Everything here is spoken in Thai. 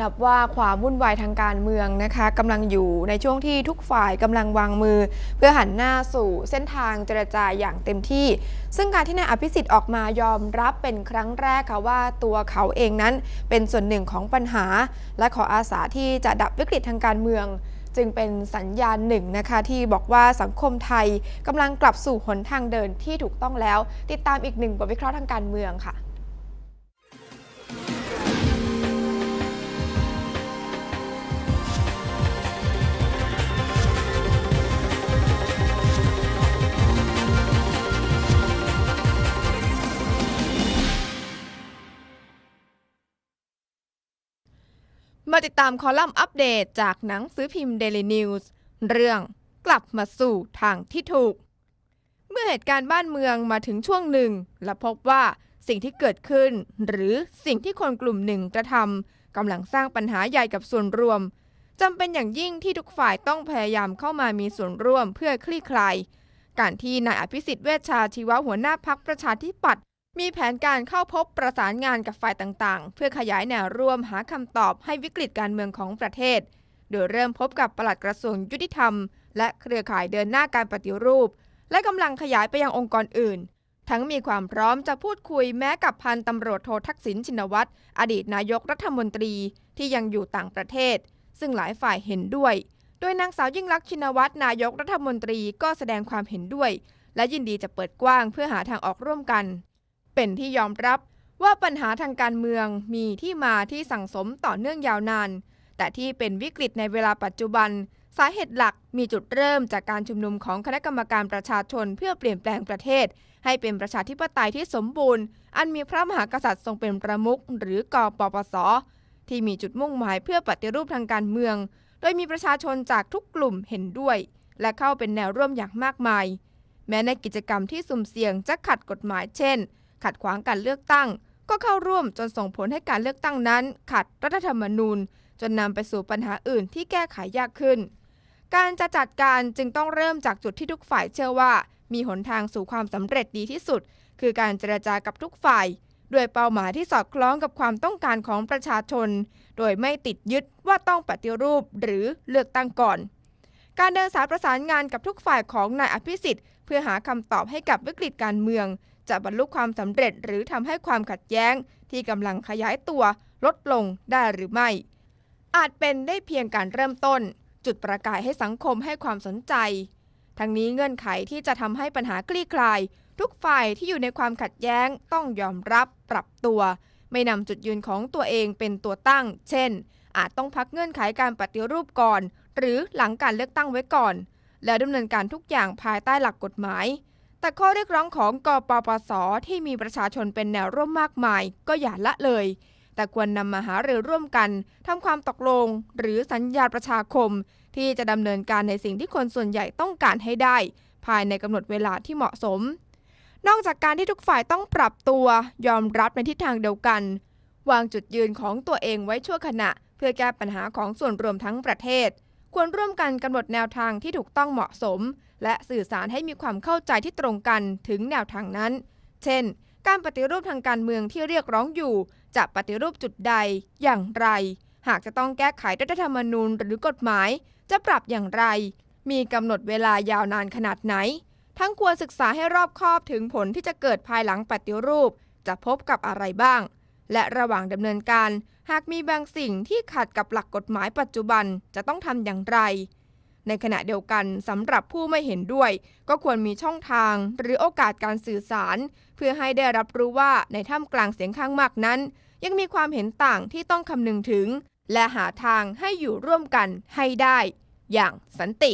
นับว่าความวุ่นวายทางการเมืองนะคะกำลังอยู่ในช่วงที่ทุกฝ่ายกำลังวางมือ เพื่อหันหน้าสู่เส้นทางเจรจาอย่างเต็มที่ ซึ่งการที่นายอภิสิทธิ์ออกมายอมรับเป็นครั้งแรกค่ะว่าตัวเขาเองนั้นเป็นส่วนหนึ่งของปัญหา และขออาสาที่จะดับวิกฤตทางการเมือง จึงเป็นสัญญาณหนึ่งนะคะที่บอกว่าสังคมไทยกำลังกลับสู่หนทางเดินที่ถูกต้องแล้ว ติดตามอีกหนึ่งบทวิเคราะห์ทางการเมืองค่ะ มาติดตามคอลัมน์อัปเดตจากหนังสือพิมพ์ Daily News เรื่องกลับมาสู่ทางที่ถูก เมื่อเหตุการณ์บ้านเมืองมาถึงช่วงหนึ่ง และพบว่าสิ่งที่เกิดขึ้น หรือสิ่งที่คนกลุ่มหนึ่งกระทำกำลังสร้างปัญหาใหญ่กับส่วนรวมจำเป็นอย่างยิ่งที่ทุกฝ่ายต้องพยายามเข้ามามีส่วนร่วมเพื่อคลี่คลายการที่นายอภิสิทธิ์เวชชาชีวะหัวหน้าพักประชาธิปัตย์ มีแผนการเข้าพบประสานงานกับฝ่ายต่างๆ เพื่อขยายแนวร่วมหาคำตอบให้วิกฤตการเมืองของประเทศ โดยเริ่มพบกับปลัดกระทรวงยุติธรรม และเครือข่ายเดินหน้าการปฏิรูป และกำลังขยายไปยังองค์กรอื่น ทั้งมีความพร้อมจะพูดคุยแม้กับพันตำรวจโททักษิณชินวัตรอดีตนายกรัฐมนตรีที่ยังอยู่ต่างประเทศ ซึ่งหลายฝ่ายเห็นด้วย โดยนางสาวยิ่งลักษณ์ชินวัตรนายกรัฐมนตรีก็แสดงความเห็นด้วย และยินดีจะเปิดกว้างเพื่อหาทางออกร่วมกัน เป็นที่ยอมรับว่าปัญหาทางการเมืองมีที่มาที่สั่งสมต่อเนื่องยาวนาน แต่ที่เป็นวิกฤตในเวลาปัจจุบัน สาเหตุหลักมีจุดเริ่มจากการชุมนุมของคณะกรรมการประชาชนเพื่อเปลี่ยนแปลงประเทศ ให้เป็นประชาธิปไตยที่สมบูรณ์ อันมีพระมหากษัตริย์ทรงเป็นประมุขหรือกปปส ที่มีจุดมุ่งหมายเพื่อปฏิรูปทางการเมือง โดยมีประชาชนจากทุกกลุ่มเห็นด้วย และเข้าเป็นแนวร่วมอย่างมากมาย แม้ในกิจกรรมที่สุ่มเสี่ยงจะขัดกฎหมายเช่น ขัดขวางการเลือกตั้ง ก็เข้าร่วมจนส่งผลให้การเลือกตั้งนั้น ขัดรัฐธรรมนูญ จนนำไปสู่ปัญหาอื่นที่แก้ไขยากขึ้น การจะจัดการจึงต้องเริ่มจากจุดที่ทุกฝ่ายเชื่อว่า มีหนทางสู่ความสำเร็จดีที่สุด คือการเจรจากับทุกฝ่ายด้วยเป้าหมายที่สอดคล้องกับความต้องการของประชาชน โดยไม่ติดยึดว่าต้องปฏิรูปหรือเลือกตั้งก่อน การเดินสายประสานงานกับทุกฝ่ายของนายอภิสิทธิ์ เพื่อหาคำตอบให้กับวิกฤตการเมือง จะบรรลุความสำเร็จหรือทำให้ความขัดแย้ง ที่กำลังขยายตัวลดลงได้หรือไม่ อาจเป็นได้เพียงการเริ่มต้น จุดประกายให้สังคมให้ความสนใจ ทั้งนี้เงื่อนไขที่จะทำให้ปัญหาคลี่คลาย ทุกฝ่ายที่อยู่ในความขัดแย้งต้องยอมรับปรับตัว ไม่นำจุดยืนของตัวเองเป็นตัวตั้ง เช่น อาจต้องพักเงื่อนไขการปฏิรูปก่อน หรือหลังการเลือกตั้งไว้ก่อน แล้วดำเนินการทุกอย่างภายใต้หลักกฎหมาย แต่ข้อเรียกร้องของกปปส ที่มีประชาชนเป็นแนวร่วมมากมาย ก็อย่าละเลย แต่ควรนำมาหารือร่วมกันทำความตกลง หรือสัญญาประชาคม ที่จะดำเนินการในสิ่งที่คนส่วนใหญ่ต้องการให้ได้ ภายในกำหนดเวลาที่เหมาะสม นอกจากการที่ทุกฝ่ายต้องปรับตัวยอมรับในทิศทางเดียวกัน วางจุดยืนของตัวเองไว้ชั่วขณะ เพื่อแก้ปัญหาของส่วนรวมทั้งประเทศ ควรร่วมกันกำหนดแนวทางที่ถูกต้องเหมาะสม และสื่อสารให้มีความเข้าใจที่ตรงกันถึงแนวทางนั้น เช่น การปฏิรูปทางการเมืองที่เรียกร้องอยู่ จะปฏิรูปจุดใดอย่างไร หากจะต้องแก้ไขรัฐธรรมนูญหรือกฎหมาย จะปรับอย่างไร มีกำหนดเวลายาวนานขนาดไหน ทั้งควรศึกษาให้รอบคอบถึงผลที่จะเกิดภายหลังปฏิรูป จะพบกับอะไรบ้าง และระหว่างดำเนินการ หากมีบางสิ่งที่ขัดกับหลักกฎหมายปัจจุบันจะต้องทำอย่างไร ในขณะเดียวกันสำหรับผู้ไม่เห็นด้วย ก็ควรมีช่องทางหรือโอกาสการสื่อสาร เพื่อให้ได้รับรู้ว่าในท่ามกลางเสียงข้างมากนั้น ยังมีความเห็นต่างที่ต้องคำนึงถึง และหาทางให้อยู่ร่วมกันให้ได้ อย่างสันติ